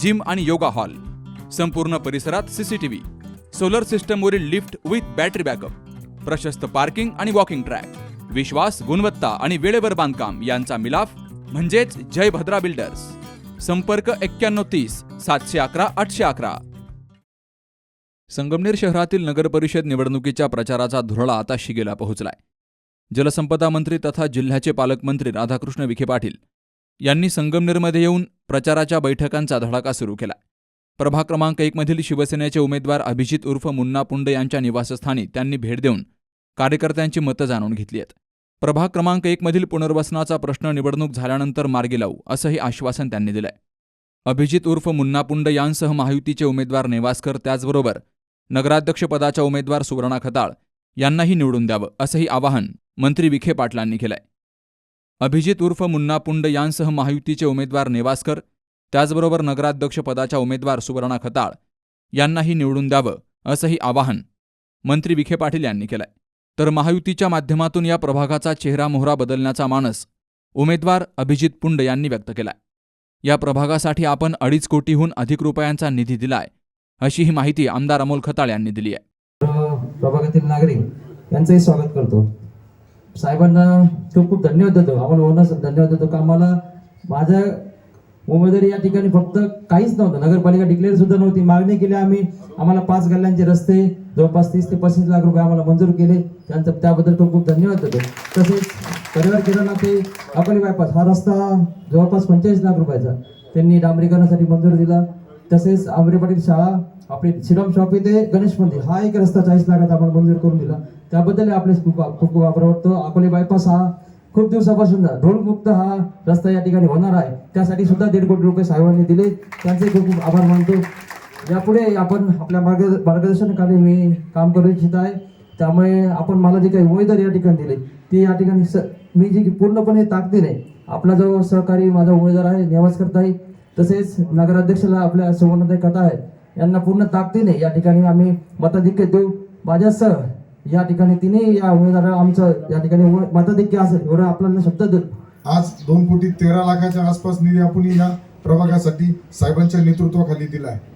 Gym आणि yoga hall. संपूर्ण परिसरात सीसीटीव्ही सोलर सिस्टमवरील लिफ्ट विथ बॅटरी बॅकअप प्रशस्त पार्किंग आणि वॉकिंग ट्रॅक विश्वास गुणवत्ता आणि वेळेवर बांधकाम यांचा मिलाफ म्हणजेच जय भद्रा बिल्डर्स संपर्क एक्क्याण्णव तीस सातशे अकरा आठशे अकरा. संगमनेर शहरातील नगरपरिषद निवडणुकीच्या प्रचाराचा धुरळा आता शिगेला पोहोचलाय. जलसंपदा मंत्री तथा जिल्ह्याचे पालकमंत्री राधाकृष्ण विखे पाटील यांनी संगमनेरमध्ये येऊन प्रचाराच्या बैठकांचा धडाका सुरू केला. प्रभाग क्रमांक एकमधील शिवसेनेचे उमेदवार अभिजित उर्फ मुन्ना पुंड यांच्या निवासस्थानी त्यांनी भेट देऊन कार्यकर्त्यांची मतं जाणून घेतली आहेत. प्रभाग क्रमांक एकमधील पुनर्वसनाचा प्रश्न निवडणूक झाल्यानंतर मार्गी लावू असंही आश्वासन त्यांनी दिलंय. अभिजित उर्फ मुन्ना पुंड यांसह महायुतीचे उमेदवार नेवासकर त्याचबरोबर नगराध्यक्षपदाच्या उमेदवार सुवर्णा खताळ यांनाही निवडून द्यावं असंही आवाहन मंत्री विखे पाटलांनी केलंय. अभिजित उर्फ मुन्ना पुंड यांसह महायुतीचे उमेदवार नेवासकर त्याचबरोबर नगराध्यक्षपदाच्या उमेदवार सुवर्णा खताळ यांनाही निवडून द्यावं असंही आवाहन मंत्री विखे पाटील यांनी केलंय. तर महायुतीच्या माध्यमातून या प्रभागाचा चेहरा मोहरा बदलण्याचा मानस उमेदवार अभिजित पुंड यांनी व्यक्त केलाय. या प्रभागासाठी आपण अडीच कोटीहून अधिक रुपयांचा निधी दिलाय अशी ही माहिती आमदार अमोल खताळ यांनी दिली आहे प्रभागातील नागरिक यांचंही स्वागत करतो. साहेबांना खूप खूप धन्यवाद देतो. आपण ओनर्स धन्यवाद देतो. का आम्हाला माझ्या उमेदवारी या ठिकाणी फक्त काहीच नव्हतं. नगरपालिका डिक्लेअर सुद्धा नव्हती. मागणी केली आम्ही. आम्हाला पाच गल्ल्यांचे रस्ते जवळपास तीस ते पस्तीस लाख रुपये आम्हाला मंजूर केले. त्यांचं त्याबद्दल खूप खूप धन्यवाद देतो. तसेच परिवार किराणा ते अकोली बायपास. हा रस्ता जवळपास पंचेचाळीस लाख रुपयाचा. त्यांनी डांबरीकरणासाठी मंजूर दिला. तसेच आंबरे पाटील शाळा आपली श्रीराम शॉपी ते गणेश मंदिर हा एक रस्ता चाळीस लाखात आपण मंजूर करून दिला. त्याबद्दल आपले खूप खूप खूप आभार वाटतो अकोले बायपास हा खूप दिवसापासून ढोलमुक्त हा रस्ता या ठिकाणी होणार आहे. त्यासाठी सुद्धा दीड कोटी रुपये साहेबांनी दिले. त्यांचे खूप खूप आभार मानतो. यापुढे आपण आपल्या मार्ग मार्गदर्शनाखाली मी काम करू इच्छित आहे. त्यामुळे आपण मला जे काही उमेदवार या ठिकाणी दिले ती या ठिकाणी स मी जी पूर्णपणे ताकदीने आपला जो सहकारी माझा उमेदवार आहे निवास करता आहे तसेच नगराध्यक्षाला आपल्या सुवर्णताई कथा आहे यांना पूर्ण ताकदीने या ठिकाणी आम्ही मताधिक्य देऊ. माझ्यासह या ठिकाणी तिने या उमेदवाराला आमचं या ठिकाणी मताधिक्य असेल एवढं आपल्याला शब्द देऊ. आज दोन कोटी तेरा लाखाच्या आसपास निधी आपण या प्रभागासाठी साहेबांच्या नेतृत्वाखाली दिला आहे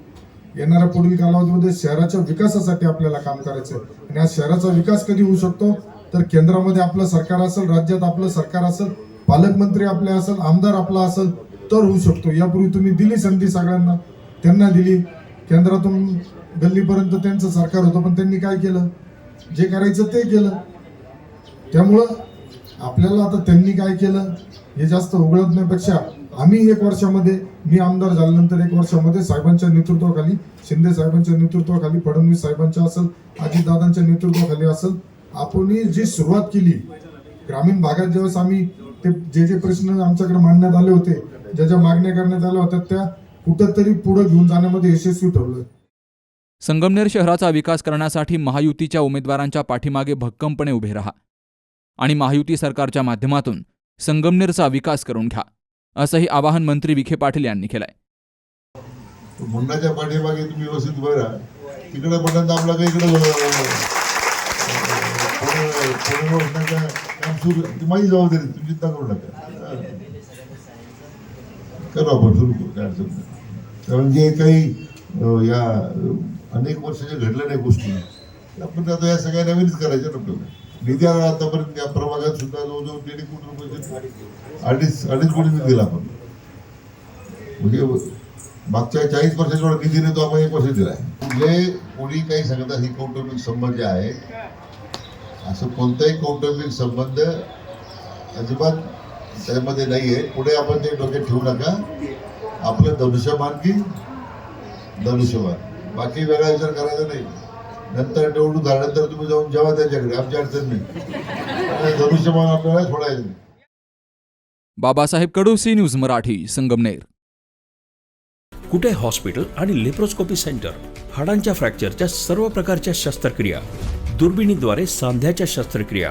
येणाऱ्या पुढील कालावधीमध्ये शहराच्या विकासासाठी आपल्याला काम करायचं आणि आज शहराचा विकास कधी होऊ शकतो? तर केंद्रामध्ये आपलं सरकार असेल राज्यात आपलं सरकार असेल पालकमंत्री आपले असेल आमदार आपला असेल तर होऊ शकतो. यापूर्वी तुम्ही दिली संधी सगळ्यांना. त्यांना दिली. केंद्रातून गल्लीपर्यंत त्यांचं सरकार होतं पण त्यांनी काय केलं? जे करायचं ते केलं. त्यामुळं आपल्याला आता त्यांनी काय केलं? हे जास्त उघडण्यापेक्षा आम्ही एक वर्षामध्ये मी आमदार झाल्यानंतर एक वर्षामध्ये साहेबांच्या नेतृत्वाखाली शिंदे साहेबांच्या नेतृत्वाखाली फडणवीस साहेबांच्या असेल अजितदादांच्या नेतृत्वाखाली असेल आपण जी सुरुवात केली ग्रामीण भागात ज्यावेळेस आम्ही ते जे जे प्रश्न आमच्याकडे मांडण्यात आले होते ज्या ज्या मागण्या करण्यात आल्या होत्या त्या कुठंतरी पुढे घेऊन जाण्यामध्ये यशस्वी ठरलोय संगमनेर शहराचा विकास करण्यासाठी महायुतीच्या उमेदवारांच्या पाठीमागे भक्कमपणे उभे राहा आणि महायुती सरकारच्या माध्यमातून संगमनेरचा विकास करून घ्या असंही आवाहन मंत्री विखे पाटील यांनी केलंय मुंडाच्या पाठीमागे तुम्ही व्यवस्थित उभे राहा तिकडे पडल्यानंतर आपला काही इकडे माझी जबाबदारी तुम्ही चिंता करू नका करू आपण सुरू करू काय अडचण नाही. कारण जे काही या अनेक वर्षाच्या घडल्या नाही गोष्टी आपण आता या सगळ्या नवीनच करायच्या आपल्याला निधी आला आतापर्यंत या प्रभागात सुद्धा जवळजवळ दीड कोटी रुपये अडीच अडीच कोटी निधी दिला आपण. म्हणजे मागच्या चाळीस वर्षाच्या निधीने तो आपण एक वर्ष दिला जे कोणी काही सांगतात ही कौटुंबिक संबंध जे आहे. असं कोणताही कौटुंबिक संबंध अजिबात त्यामध्ये नाहीये. पुढे आपण ते डोक्यात ठेवू नका. आपलं धनुष्यमान की धनुष्यमान बाकी वेगळा विचार करायचा नाही. नंतर निवडणूक झाल्यानंतर तुम्ही जाऊन जेव्हा त्याच्याकडे. आमची अडचण नाही. धनुष्यमान आपल्याला सोडायचं नाही. Babasaheb Kadu C news Marathi Sangamner. Kute hospital आणि लेप्रोस्कोपी सेंटर? हाडांच्या फ्रॅक्चरच्या सर्व प्रकारच्या शस्त्रक्रिया. दुर्बिणीद्वारे सांध्याच्या शस्त्रक्रिया.